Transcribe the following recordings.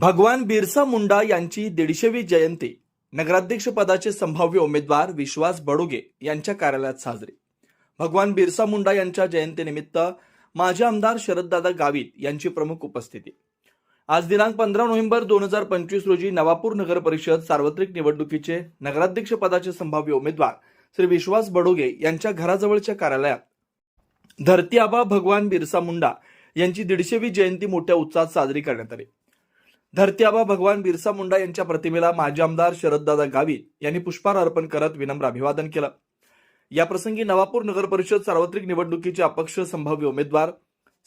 भगवान बिरसा मुंडा यांची दीडशेवी जयंती. नगराध्यक्षपदाचे संभाव्य उमेदवार विश्वास बडोगे यांच्या कार्यालयात साजरी. भगवान बिरसा मुंडा यांच्या जयंतीनिमित्त माजी आमदार शरददादा गावित यांची प्रमुख उपस्थिती. आज दिनांक पंधरा नोव्हेंबर दोन हजार पंचवीस रोजी नवापूर नगर परिषद सार्वत्रिक निवडणुकीचे नगराध्यक्षपदाचे संभाव्य उमेदवार श्री विश्वास बडोगे यांच्या घराजवळच्या कार्यालयात. धरती आबा भगवान बिरसा मुंडा यांची दीडशेवी जयंती मोठ्या उत्साहात साजरी करण्यात आली. धरतीआबा भगवान बिरसा मुंडा यांच्या प्रतिमेला माजी आमदार शरददादा गावित यांनी पुष्पहार अर्पण करत विनम्र अभिवादन केलं. या प्रसंगी नवापूर नगर परिषद सार्वत्रिक निवडणुकीचे अपक्ष संभाव्य उमेदवार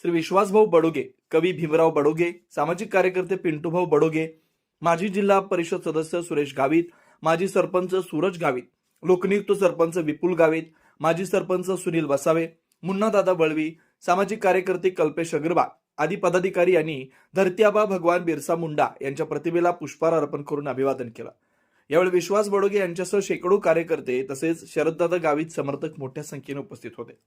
श्री विश्वासभाऊ बडोगे कवी भीमराव बडोगे सामाजिक कार्यकर्ते पिंटूभाऊ बडोगे माजी जिल्हा परिषद सदस्य सुरेश गावित माजी सरपंच सूरज गावित लोकनियुक्त सरपंच विपुल गावित माजी सरपंच सुनील वसावे मुन्नादादा बळवी सामाजिक कार्यकर्ते कल्पेश अग्रवाल आदी पदाधिकारी यांनी धरतीआबा भगवान बिरसा मुंडा यांच्या प्रतिमेला पुष्पहार अर्पण करून अभिवादन केलं. यावेळी विश्वास बडोगे यांच्यासह शेकडो कार्यकर्ते तसेच शरददादा गावित समर्थक मोठ्या संख्येने उपस्थित होते.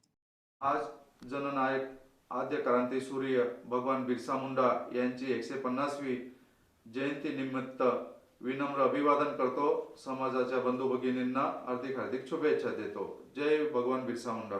आज जननायक आद्य क्रांती सूर्य भगवान बिरसा मुंडा यांची एकशे पन्नासवी जयंती निमित्त विनम्र अभिवादन करतो. समाजाच्या बंधू भगिनींना हार्दिक हार्दिक शुभेच्छा देतो. जय भगवान बिरसा मुंडा.